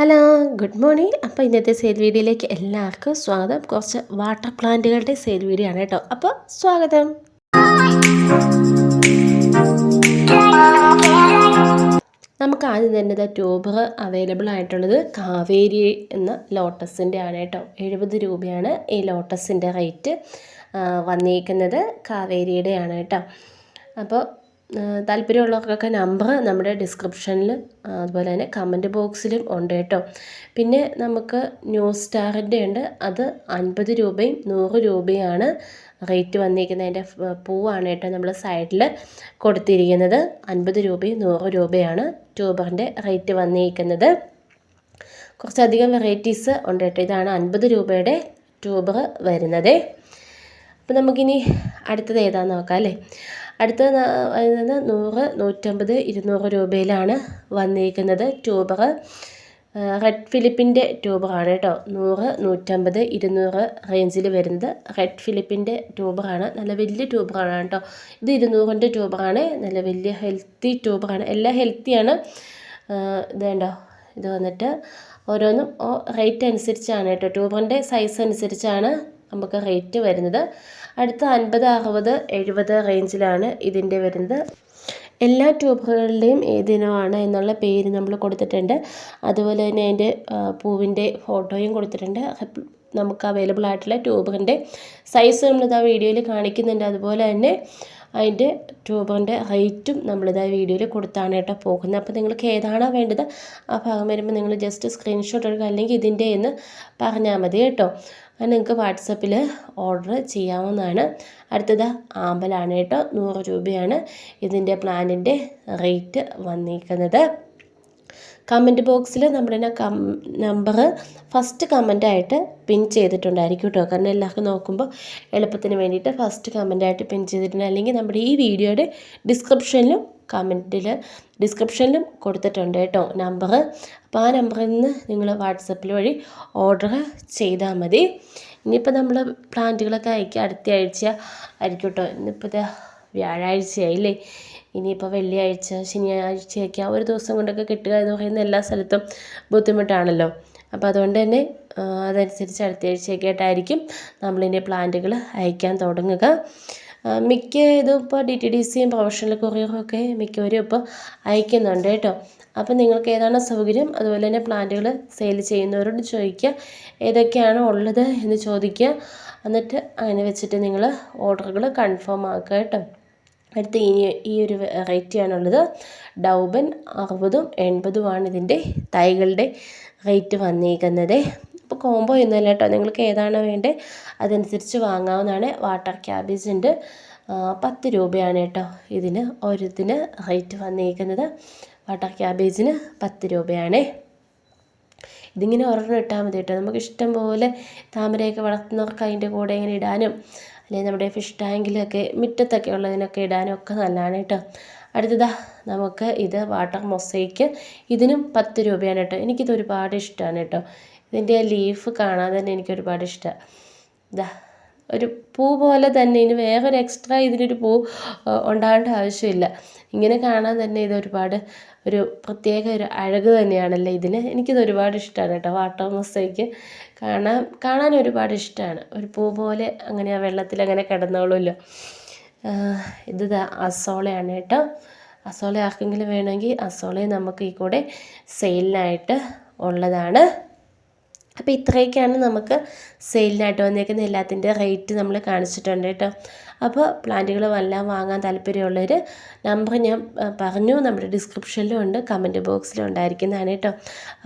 Hello good morning. അപ്പോൾ ഇന്നത്തെ sale വീഡിയോയിലേക്ക് എല്ലാവർക്കും സ്വാഗതം. കുറച്ച് വാട്ടർ പ്ലാന്റുകളുടെ സെയിൽ വീഡിയോ ആണ് കേട്ടോ. അപ്പോൾ സ്വാഗതം. നമുക്ക് ആദ്യം തന്നെ ഇത് ട്യൂബർ അവൈലബിൾ ആയിട്ടുള്ളത് കാവേരി എന്ന ലോട്ടസിന്റെ ആണ് കേട്ടോ. എഴുപത് രൂപയാണ് ഈ ലോട്ടസിന്റെ റേറ്റ് വന്നിരിക്കുന്നത് കാവേരിയുടെ ആണ് കേട്ടോ. അപ്പോൾ താല്പര്യമുള്ളവർക്കൊക്കെ നമ്പർ നമ്മുടെ ഡിസ്ക്രിപ്ഷനിൽ അതുപോലെ തന്നെ കമന്റ് ബോക്സിലും ഉണ്ട് കേട്ടോ. പിന്നെ നമുക്ക് ന്യൂ സ്റ്റാറിന്റെ ഉണ്ട്. അത് അൻപത് രൂപയും നൂറ് രൂപയാണ് റേറ്റ് വന്നിരിക്കുന്നത് അതിന്റെ പൂവാണ് കേട്ടോ നമ്മൾ സൈഡിൽ കൊടുത്തിരിക്കുന്നത്. അൻപത് രൂപയും നൂറ് രൂപയാണ് ട്യൂബറിന്റെ റേറ്റ് വന്നിരിക്കുന്നത്. കുറച്ചധികം വെറൈറ്റീസ് ഉണ്ട് കേട്ടോ. ഇതാണ് അൻപത് രൂപയുടെ ട്യൂബർ വരുന്നത്. അപ്പോൾ നമുക്കിനി അടുത്തത് ഏതാണെന്ന് നോക്കാം അല്ലേ? അടുത്തത് വരുന്നത് നൂറ് നൂറ്റമ്പത് ഇരുന്നൂറ് രൂപയിലാണ് വന്നിരിക്കുന്നത് ട്യൂബർ റെഡ് ഫിലിപ്പിന്റെ ട്യൂബറാണ് കേട്ടോ. നൂറ് നൂറ്റമ്പത് ഇരുന്നൂറ് റേഞ്ചിൽ വരുന്നത് റെഡ് ഫിലിപ്പിന്റെ ട്യൂബറാണ് നല്ല വലിയ ട്യൂബറാണ് കേട്ടോ. ഇത് ഇരുന്നൂറിന്റെ ട്യൂബറാണ് നല്ല വലിയ ഹെൽത്തി ട്യൂബറാണ് എല്ലാം ഹെൽത്തിയാണ്. ഇത് കണ്ടോ? ഇത് വന്നിട്ട് ഓരോന്നും റേറ്റ് അനുസരിച്ചാണ് കേട്ടോ. ട്യൂബറിന്റെ സൈസ് അനുസരിച്ചാണ് നമുക്ക് റേറ്റ് വരുന്നത്. അടുത്ത അൻപത് അറുപത് എഴുപത് റേഞ്ചിലാണ് ഇതിന്റെ വരുന്നത്. എല്ലാ ട്യൂബുകളുടെയും ഏതിനമാണ് എന്നുള്ള പേര് നമ്മൾ കൊടുത്തിട്ടുണ്ട്. അതുപോലെ തന്നെ അതിന്റെ പൂവിന്റെ ഫോട്ടോയും കൊടുത്തിട്ടുണ്ട്. നമുക്ക് അവൈലബിൾ ആയിട്ടുള്ള ട്യൂബറിന്റെ സൈസ് നമ്മളിത് വീഡിയോയിൽ കാണിക്കുന്നുണ്ട്. അതുപോലെ തന്നെ അതിന്റെ ട്യൂബറിന്റെ റേറ്റും നമ്മളിത് വീഡിയോയിൽ കൊടുത്താണ് കേട്ടോ പോകുന്നത്. അപ്പോൾ നിങ്ങൾക്ക് ഏതാണോ വേണ്ടത് ആ ഭാഗം വരുമ്പോൾ നിങ്ങൾ ജസ്റ്റ് സ്ക്രീൻഷോട്ട് എടുക്കുക. അല്ലെങ്കിൽ ഇതിന്റെ എന്ന് പറഞ്ഞാൽ മതി കേട്ടോ. അത് നിങ്ങൾക്ക് വാട്സപ്പിൽ ഓർഡർ ചെയ്യാവുന്നതാണ്. അടുത്തത് ആമ്പലാണ് കേട്ടോ. നൂറ് രൂപയാണ് ഇതിന്റെ പ്ലാനിന്റെ റേറ്റ് വന്നിരിക്കുന്നത് കമന്റ് ബോക്സിൽ നമ്മുടെ കം നമ്പർ ഫസ്റ്റ് കമന്റായിട്ട് പിൻ ചെയ്തിട്ടുണ്ടായിരിക്കും കേട്ടോ കാരണം എല്ലാവർക്കും നോക്കുമ്പോൾ എളുപ്പത്തിന് വേണ്ടിയിട്ട് ഫസ്റ്റ് കമന്റായിട്ട് പിൻ ചെയ്തിട്ടുണ്ട്. അല്ലെങ്കിൽ നമ്മുടെ ഈ വീഡിയോയുടെ ഡിസ്ക്രിപ്ഷനിലും കമന്റിൽ ഡിസ്ക്രിപ്ഷനിലും കൊടുത്തിട്ടുണ്ട് കേട്ടോ നമ്പർ അപ്പോൾ ആ നമ്പറിൽ നിന്ന് നിങ്ങൾ വാട്സപ്പിൽ വഴി ഓർഡർ ചെയ്താൽ മതി. ഇനിയിപ്പോൾ നമ്മൾ പ്ലാന്റുകളൊക്കെ അയക്കുക അടുത്ത ആഴ്ച ആയിരിക്കും കേട്ടോ ഇന്നിപ്പോൾ വ്യാഴാഴ്ചയായില്ലേ? ഇനിയിപ്പോൾ വെള്ളിയാഴ്ച ശനിയാഴ്ചയൊക്കെ ആ ഒരു ദിവസം കൊണ്ടൊക്കെ കിട്ടുക എന്ന് പറയുന്ന എല്ലാ സ്ഥലത്തും ബുദ്ധിമുട്ടാണല്ലോ. അപ്പോൾ അതുകൊണ്ട് തന്നെ അതനുസരിച്ച് അടുത്ത ആഴ്ചയൊക്കെ ആയിട്ടായിരിക്കും നമ്മളിന്റെ പ്ലാന്റുകൾ അയക്കാൻ തുടങ്ങുക. മിക്ക ഇതും ഇപ്പോൾ ഡി ടി ഡി സിയും പ്രൊഫഷണൽ കൊറിയറും ഒക്കെ മിക്കവരും ഇപ്പോൾ അയക്കുന്നുണ്ട് കേട്ടോ. അപ്പോൾ നിങ്ങൾക്ക് ഏതാണ് സൗകര്യം? അതുപോലെ തന്നെ പ്ലാന്റുകൾ സെയിൽ ചെയ്യുന്നവരോട് ചോദിക്കുക ഏതൊക്കെയാണ് ഉള്ളത് എന്ന് ചോദിക്കുക. എന്നിട്ട് അങ്ങനെ വെച്ചിട്ട് നിങ്ങൾ ഓർഡറുകൾ കൺഫേം ആക്കുക കേട്ടോ. അടുത്ത ഇനി ഈ ഒരു വെറൈറ്റിയാണുള്ളത് ഡൗബൻ അറുപതും എൺപതുമാണ് ഇതിന്റെ തൈകളുടെ റേറ്റ് വന്നിരിക്കുന്നത് അപ്പോൾ കോംബോ ഒന്നുമല്ല കേട്ടോ. നിങ്ങൾക്ക് ഏതാണ് വേണ്ടത്? അതനുസരിച്ച് വാങ്ങാവുന്നതാണ്. വാട്ടർ ക്യാബേജ് ഉണ്ട്. പത്ത് രൂപയാണ് കേട്ടോ ഇതിന് ഓരോത്തിന് റേറ്റ് വന്നിരിക്കുന്നത് വാട്ടർ ക്യാബേജിന് പത്ത് രൂപയാണ്. ഇതിങ്ങനെ ഒരെണ്ണം ഇട്ടാൽ മതി കേട്ടോ. നമുക്ക് ഇഷ്ടം പോലെ താമരയൊക്കെ വളർത്തുന്നവർക്ക് അതിന്റെ കൂടെ ഇങ്ങനെ ഇടാനും അല്ലെങ്കിൽ നമ്മുടെ ഫിഷ് ടാങ്കിലൊക്കെ മുറ്റത്തൊക്കെ ഉള്ളതിനൊക്കെ ഇടാനൊക്കെ നല്ലതാണ് കേട്ടോ. അടുത്തതാ നമുക്ക് ഇത് വാട്ടർ മൊസൈക്ക് ഇതിനും പത്ത് രൂപയാണ് കേട്ടോ. എനിക്കിത് ഒരുപാട് ഇഷ്ടമാണ് കേട്ടോ. ഇതിന്റെ ലീഫ് കാണാൻ തന്നെ എനിക്ക് ഒരുപാട് ഇഷ്ടമാണ് ഇതാ ഒരു പൂ പോലെ തന്നെ ഇനി വേറൊരു എക്സ്ട്രാ ഇതിനൊരു പൂ ഉണ്ടാകേണ്ട ആവശ്യമില്ല. ഇങ്ങനെ കാണാൻ തന്നെ ഇത് ഒരുപാട് ഒരു പ്രത്യേക ഒരു അഴക് തന്നെയാണല്ലോ ഇതിന്. എനിക്കിത് ഒരുപാട് ഇഷ്ടമാണ് കേട്ടോ. വാട്ടർ മൊസൈക്ക് കാണാൻ കാണാൻ ഒരുപാട് ഇഷ്ടമാണ് ഒരു പൂ പോലെ അങ്ങനെ ആ വെള്ളത്തിൽ അങ്ങനെ കിടന്നോളുമല്ലോ. ഇത് അസോളയാണ് കേട്ടോ. അസോള ആർക്കെങ്കിലും വേണമെങ്കിൽ അസോളയും നമുക്ക് ഈ കൂടെ സെയിലിനായിട്ട് ഉള്ളതാണ്. അപ്പോൾ ഇത്രയൊക്കെയാണ് നമുക്ക് സെയിലിനായിട്ട് വന്നേക്കുന്ന എല്ലാത്തിന്റെ റേറ്റ് നമ്മൾ കാണിച്ചിട്ടുണ്ട് കേട്ടോ. അപ്പോൾ പ്ലാന്റുകൾ എല്ലാം വാങ്ങാൻ താല്പര്യമുള്ളവർ നമ്പർ ഞാൻ പറഞ്ഞു. നമ്മുടെ ഡിസ്ക്രിപ്ഷനിലും ഉണ്ട് കമന്റ് ബോക്സിലും ഉണ്ടായിരിക്കുന്നതാണ് കേട്ടോ.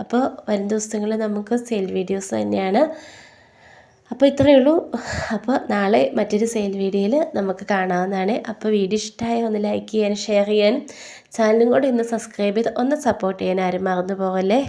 അപ്പോൾ വരും ദിവസങ്ങളിൽ നമുക്ക് സെയിൽ വീഡിയോസ് തന്നെയാണ്. അപ്പോൾ ഇത്രയേ ഉള്ളൂ. അപ്പോൾ നാളെ മറ്റൊരു സെയിൽ വീഡിയോയിൽ നമുക്ക് കാണാവുന്നതാണ്. അപ്പോൾ വീഡിയോ ഇഷ്ടമായ ഒന്ന് ലൈക്ക് ചെയ്യാനും ഷെയർ ചെയ്യാനും ചാനലും കൂടെ ഇന്ന് സബ്സ്ക്രൈബ് ചെയ്ത് ഒന്ന് സപ്പോർട്ട് ചെയ്യാൻ ആരും മറന്നു പോകല്ലേ?